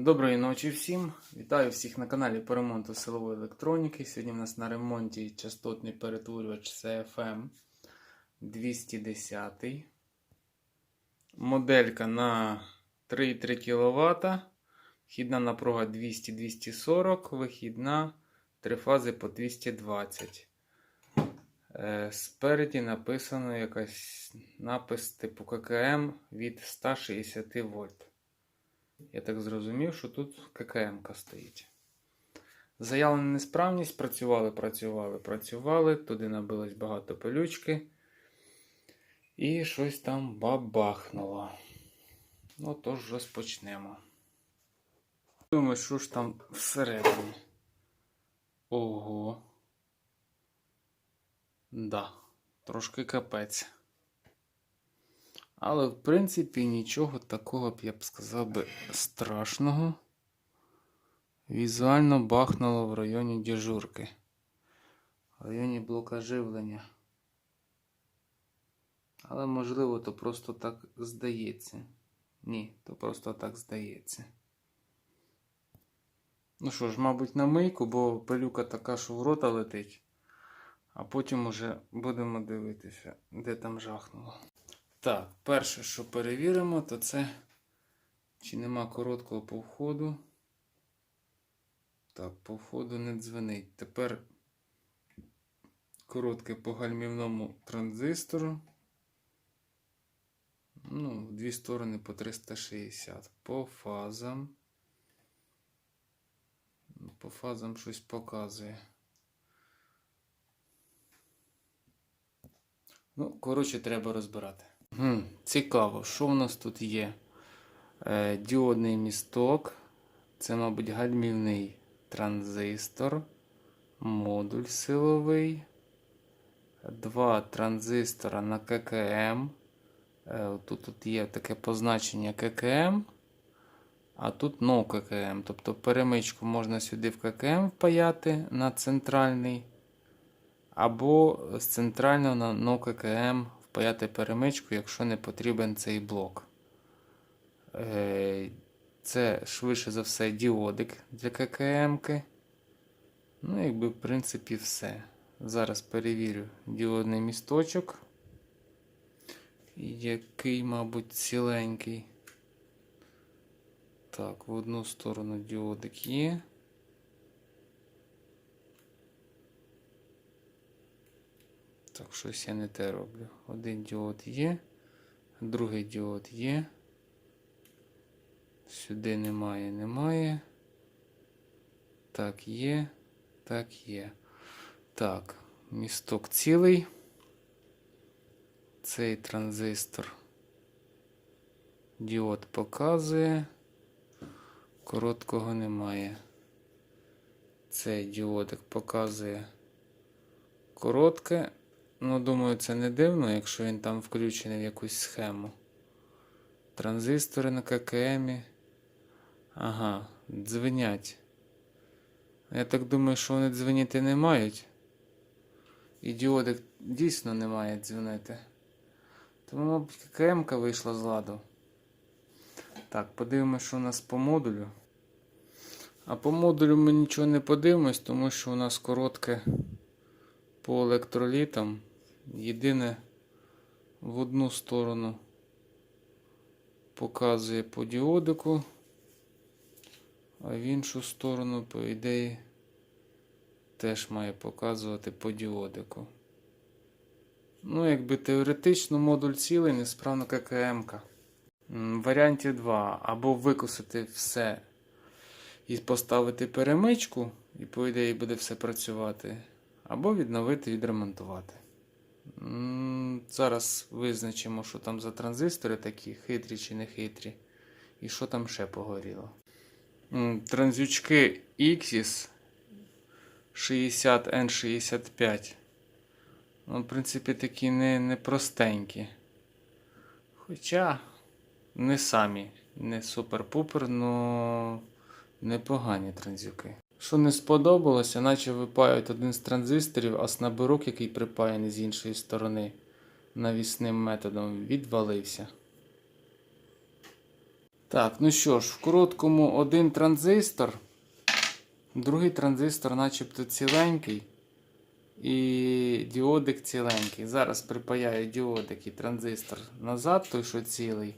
Доброї ночі всім. Вітаю всіх на каналі по ремонту силової електроніки. Сьогодні в нас на ремонті частотний перетворювач CFM 210. Моделька на 3,3 кВт. Вхідна напруга 200-240, вихідна 3 фази по 220. Е, Спереді написано якась напис типу ККМ від 160 вольт. Я так зрозумів, що тут ККМ стоїть. Заявлена несправність, працювали, працювали, працювали. Туди набилось багато пилючки. І щось там бабахнуло. Ну, тож розпочнемо. Думаю, що ж там всередині. Ого. Да, трошки капець. Але, в принципі, нічого такого я б сказав би страшного. Візуально бахнуло в районі дежурки. В районі блока живлення. Але, можливо, то просто так здається. Ні, то просто так здається. Ну що ж, мабуть, на мийку, бо пилюка така, що в рота летить. А потім уже будемо дивитися, де там жахнуло. Так, перше, що перевіримо, то це чи нема короткого по входу. Так, по входу не дзвенить. Тепер коротке по гальмівному транзистору. Ну, в дві сторони по 360. По фазам. По фазам щось показує. Ну, коротше, треба розбирати. Гм, цікаво, що в нас тут є? Е, діодний місток. Це, мабуть, гальмівний транзистор, модуль силовий. Два транзистора на ККМ. Е, тут, тут є таке позначення ККМ. А тут no ККМ. Тобто перемичку можна сюди в ККМ впаяти на центральний. Або з центрального на no ККМ впаяти перемичку, якщо не потрібен цей блок. Е, Це швидше за все діодик для ККМ. -ки. Ну, якби, в принципі, все. Зараз перевірю діодний місточок, який, мабуть, ціленький. Так, в одну сторону діодик є. Так, щось я не те роблю. Один діод є, другий діод є. Сюди немає, немає. Так, є. Так, є. Так, місток цілий. Цей транзистор. Діод показує. Короткого немає. Цей діодик показує коротке. Ну, думаю, це не дивно, якщо він там включений в якусь схему. Транзистори на ККМ. Ага, дзвенять. Я так думаю, що вони дзвеніти не мають. І діодик дійсно не має дзвонити. Тому, мабуть, ККМ вийшла з ладу. Так, подивимося, що у нас по модулю. А по модулю ми нічого не подивимось, тому що у нас коротке по електролітам. Єдине в одну сторону показує по діодику, а в іншу сторону, по ідеї, теж має показувати по діодику. Ну, якби теоретично модуль цілий, несправно ККМ. -ка. В варіанті 2. Або викусити все і поставити перемичку, і, по ідеї, буде все працювати, або відновити і відремонтувати. Зараз визначимо, що там за транзистори такі, хитрі чи не хитрі. І що там ще погоріло. Транзючки Xis 60N65. Ну, в принципі, такі не, не простенькі. Хоча не самі, не супер-пупер, але непогані транзюки. Що не сподобалося, наче випають один з транзисторів, а снабирок, який припаяний з іншої сторони навісним методом, відвалився. Так, ну що ж, в короткому один транзистор, другий транзистор начебто ціленький. І діодик ціленький. Зараз припаяю діодик і транзистор назад, той, що цілий.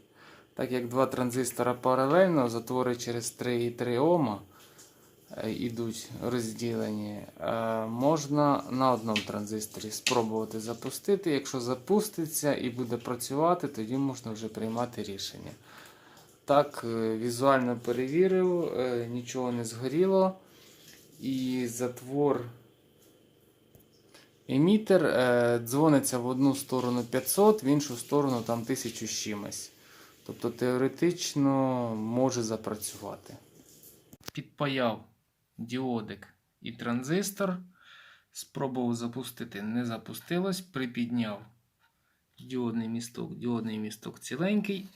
Так як два транзистора паралельно, затвори через 3,3 Ома е, ідуть розділені, е, можна на одному транзисторі спробувати запустити. Якщо запуститься і буде працювати, тоді можна вже приймати рішення. Так, е, візуально перевірив, е, нічого не згоріло. І затвор емітер е, дзвониться в одну сторону 500, в іншу сторону там 1000 чимось. Тобто теоретично може запрацювати. Підпаяв діодик і транзистор. Спробував запустити, не запустилось, припідняв діодний місток, діодний місток ціленький.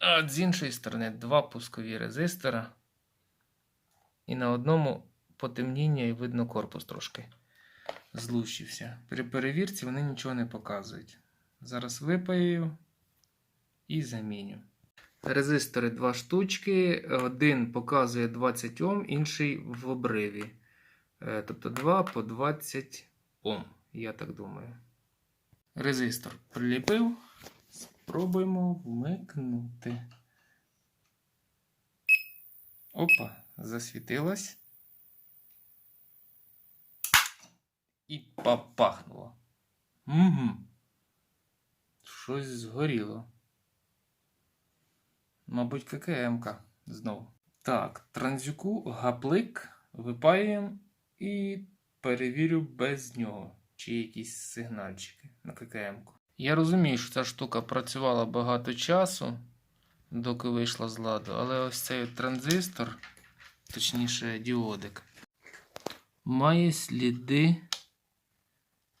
А з іншої сторони два пускові резистора. І на одному потемніння і видно корпус трошки злущився. При перевірці вони нічого не показують. Зараз випаю і заміню. Резистори два штучки. Один показує 20 Ом, інший в обриві. Е, Тобто 2 по 20 Ом, я так думаю. Резистор приліпив. Спробуємо вмикнути. Опа, засвітилось. І попахнуло. Угу. Щось згоріло. Мабуть, ККМ-ка знову. Так, транзюку гаплик випаюємо і перевірю без нього, чи якісь сигнальчики на ККМ-ку. Я розумію, що ця штука працювала багато часу, доки вийшла з ладу, але ось цей транзистор, точніше діодик, має сліди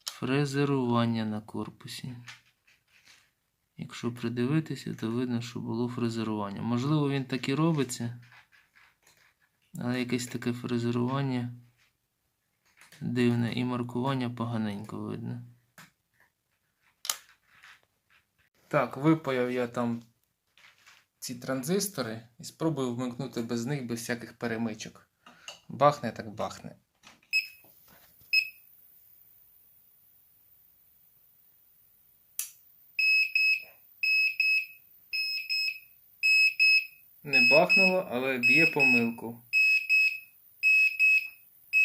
фрезерування на корпусі. Якщо придивитися, то видно, що було фрезерування. Можливо, він так і робиться, але якесь таке фрезерування дивне і маркування поганенько видно. Так, випаяв я там ці транзистори і спробую вмикнути без них, без всяких перемичок. Бахне так бахне. Не бахнуло, але б'є помилку.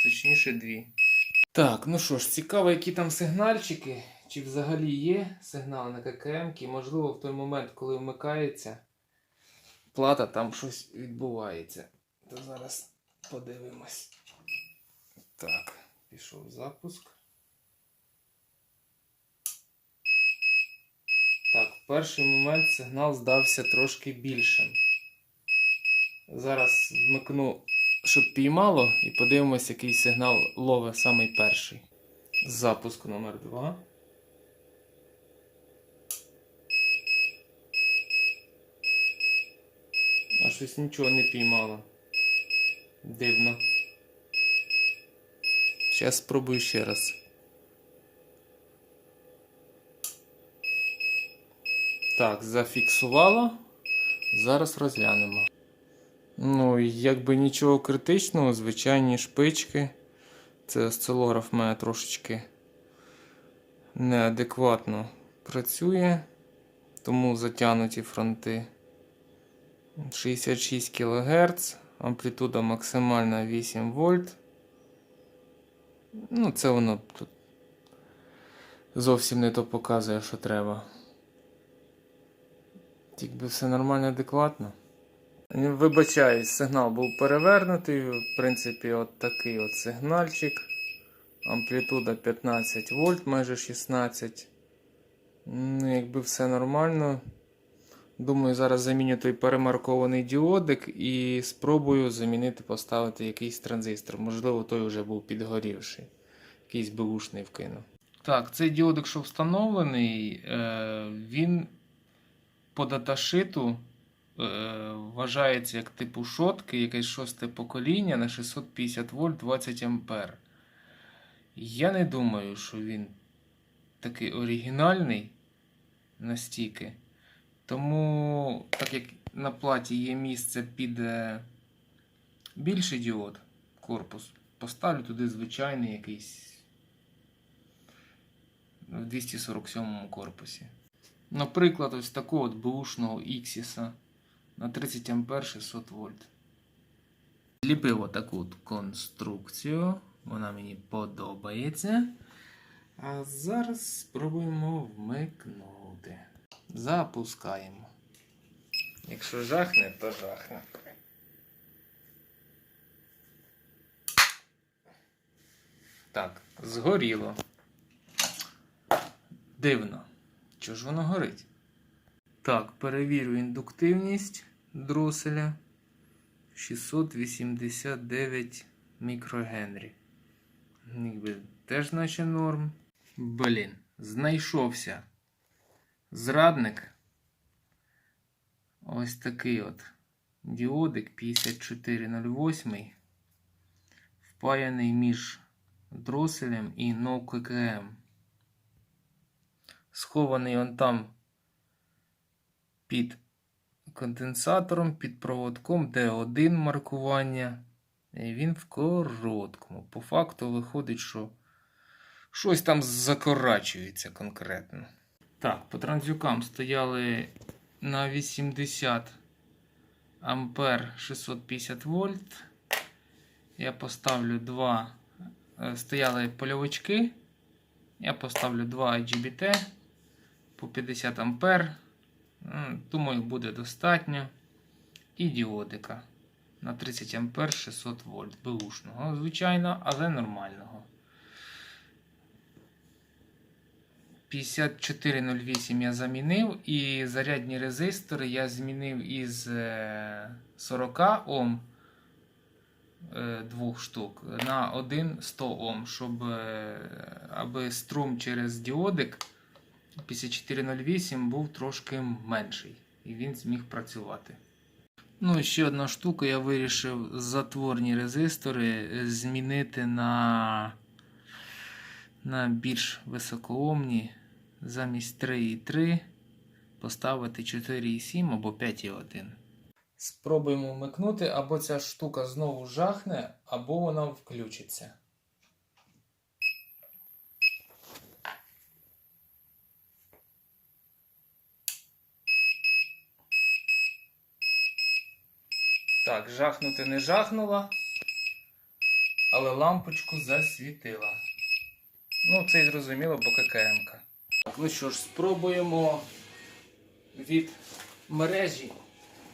Точніше дві. Так, ну що ж, цікаво, які там сигнальчики, чи взагалі є сигнал на ККМ, можливо, в той момент, коли вмикається плата, там щось відбувається. То зараз подивимось. Так, пішов запуск. Так, в перший момент сигнал здався трошки більшим. Зараз вмикну, щоб піймало, і подивимось, який сигнал ловить самий перший. Запуск номер 2. А щось нічого не піймало. Дивно. Зараз спробую ще раз. Так, зафіксувало. Зараз розглянемо. Ну, якби нічого критичного, звичайні шпички. Це осцилограф має трошечки неадекватно працює, тому затягнуті фронти 66 кГц, амплітуда максимальна 8 вольт. Ну, це воно тут зовсім не то показує, що треба. Якби все нормально, адекватно. Вибачаюсь, сигнал був перевернутий. В принципі, от такий от сигнальчик. Амплітуда 15 вольт, майже 16. Ну, якби все нормально. Думаю, зараз заміню той перемаркований діодик і спробую замінити, поставити якийсь транзистор. Можливо, той вже був підгорівший. Якийсь беушний вкину. Так, цей діодик, що встановлений, е, він по даташиту вважається як типу шотки, якесь шосте покоління на 650 вольт 20 ампер. Я не думаю, що він такий оригінальний настільки. Тому, так як на платі є місце під е, більший діод, корпус, поставлю туди звичайний якийсь в 247 корпусі. Наприклад, ось такого от бушного Іксіса на 30 А 600 вольт. Ліпив отаку от конструкцію. Вона мені подобається. А зараз спробуємо вмикнути. Запускаємо. Якщо жахне, то жахне. Так, згоріло. Дивно. Чого ж воно горить? Так, перевірю індуктивність дроселя 689 мікрогенрі. Ніби теж наче норм. Блін, знайшовся зрадник. Ось такий от діодик 5408. Впаяний між дроселем і NoKKM. Схований он там під конденсатором, під проводком, D1 маркування. І він в короткому. По факту виходить, що щось там закорачується конкретно. Так, по транзюкам стояли на 80 ампер 650 вольт. Я поставлю два. е, Стояли польовички. Я поставлю два IGBT по 50 ампер. М, Думаю, буде достатньо. І діодика на 30 ампер 600 вольт. Бушного, звичайно, але нормального. 5408 я замінив, і зарядні резистори я змінив із е, 40 Ом е, двох штук на один 100 Ом, щоб е, аби струм через діодик 5408 був трошки менший, і він зміг працювати. Ну, і ще одна штука, я вирішив затворні резистори змінити на, на більш високоомні. Замість 3,3 поставити 4,7 або 5,1. Спробуємо вмикнути, або ця штука знову жахне, або вона включиться. Так, жахнути не жахнула, але лампочку засвітила. Ну, це й зрозуміло, бо ККМ-ка. Так, ну що ж, спробуємо від мережі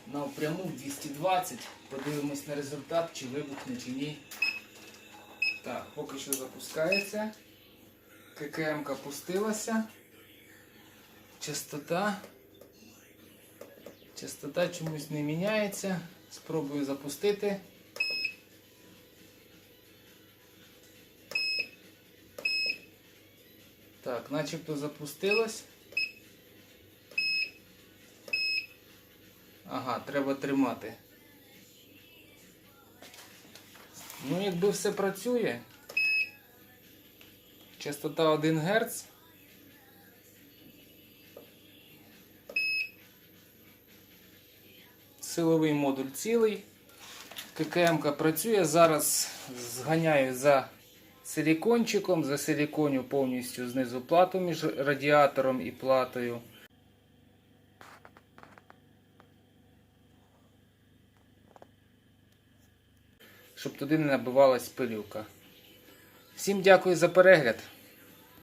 напряму 220. Подивимось на результат, чи вибухне, чи ні. Так, поки що запускається. ККМ-ка пустилася. Частота. Частота чомусь не міняється. Спробую запустити. Так, начебто запустилось. Ага, треба тримати. Ну, якби все працює. Частота 1 Гц. Силовий модуль цілий. ККМ-ка працює. Зараз зганяю за силікончиком, засиліконю повністю знизу плату між радіатором і платою. Щоб туди не набивалась пилюка. Всім дякую за перегляд.